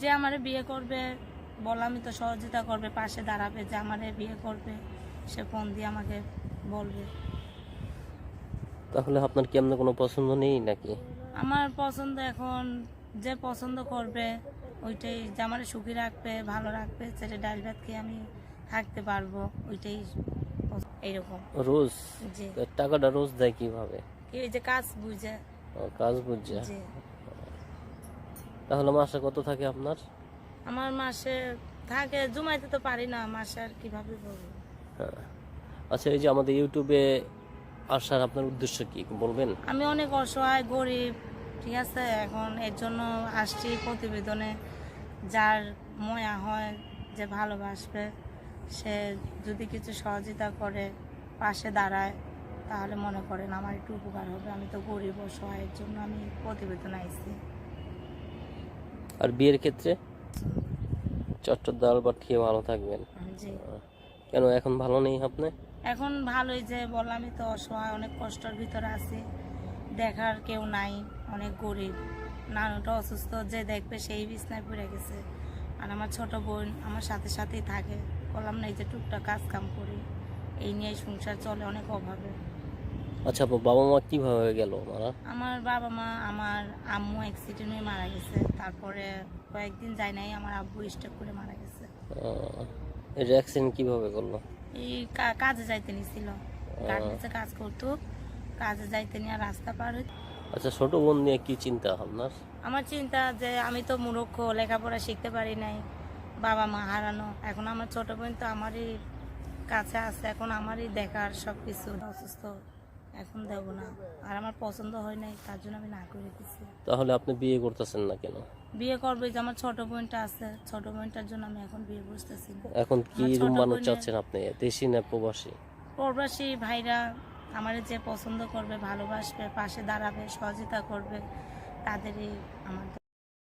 যে আমারে বিয়ে করবে বললামই তো সহযোগিতা করবে পাশে দাঁড়াবে যে আমারে বিয়ে করবে সে ফোন দিয়ে আমাকে বলবে। তাহলে আপনার কি এমন কোনো পছন্দ নেই নাকি? আমার পছন্দ এখন যে পছন্দ করবে ওইটাই যে আমার সুখী রাখবে ভালো রাখবে সেটা ডাল ভাত খেয়ে আমি থাকতে পারব ওইটাই এইরকম। রোজ? টাকাটা রোজ দেয় কীভাবে? এই যে কাজ বুঝে। ও, কাজ বুঝছে যে তাহলে মাসে কত থাকে আপনার? আমার মাসে থাকে জমাইতে তো পারি না মাসে আর কীভাবে বলব? হ্যাঁ। আচ্ছা এই যে আমাদের ইউটিউবে আসার আপনার উদ্দেশ্য কি বলবেন? আমি অনেক অসহায় গরিব ঠিক আছে? এখন এর জন্য আসছি প্রতিবেদনে যার ময়া হয় যে ভালোবাসবে সে যদি কিছু সহযোগিতা করে পাশে দাঁড়ায় তাহলে মনে করেন আমার একটু উপকার হবে। আমি তো গরিব অসহায়ের জন্য আমি প্রতিবেদন আইছি। আর বিয়ের ক্ষেত্রে চট্টর ডাল বা খেয়ে ভালো থাকবেন। জি। কেন এখন ভালো নেই আপনি? এখন ভালোই যে বললামই তো অসহায় অনেক কষ্টের ভিতরে আছি। দেখার কেউ নাই অনেক গরিব। নানুটা অসুস্থ যে দেখবে সেই বিছনায় পড়ে গেছে। আর আমার ছোট বোন আমার সাথে সাথেই থাকে। বললাম না এই যে টুকটাক কাজ কাম করি এই নিয়ে সংসার চলে অনেক অভাবে। আচ্ছা আপু বাবা মা কীভাবে গেল মারা? আমার বাবা মা আমার আম্মু অ্যাক্সিডেন্ট হয়ে মারা গেছে। তারপরে কয়েকদিন যায় নাই আমার আব্বু স্ট্রোক করে মারা গেছে। এটা অ্যাক্সিডেন্ট কীভাবে করল? এই কা- কাজে যাইতে নিছিল। গার্মেন্টসে কাজ করতো কাজে যাইতে নিয়ে রাস্তা পার হইতে আচ্ছা ছোট বোন নিয়ে কি চিন্তা আপনার? আমার চিন্তা যে আমি তো মূর্খ লেখাপড়া শিখতে পারি নাই বাবা মা হারানো। এখন আমার ছোট বোন তো আমারই কাছে আছে এখন আমারই দেখার সব কিছু অসুস্থ। এখন দেব না। আর আমার পছন্দ হয় নাই তার জন্য আমি না করে তাহলে আপনি বিয়ে করতেছেন না কেন? বিয়ে করবে যে আমার ছোট বোনটা আছে ছোট বোনটার জন্য আমি এখন বিয়ে করতেছি না। এখন কি আমার ছোট বোনের- চাচ্ছেন আপনি দেশি না প্রবাসী? প্রবাসী ভাইরা আমার যে পছন্দ করবে ভালোবাসবে পাশে দাঁড়াবে সহযোগিতা করবে তাদেরই আমার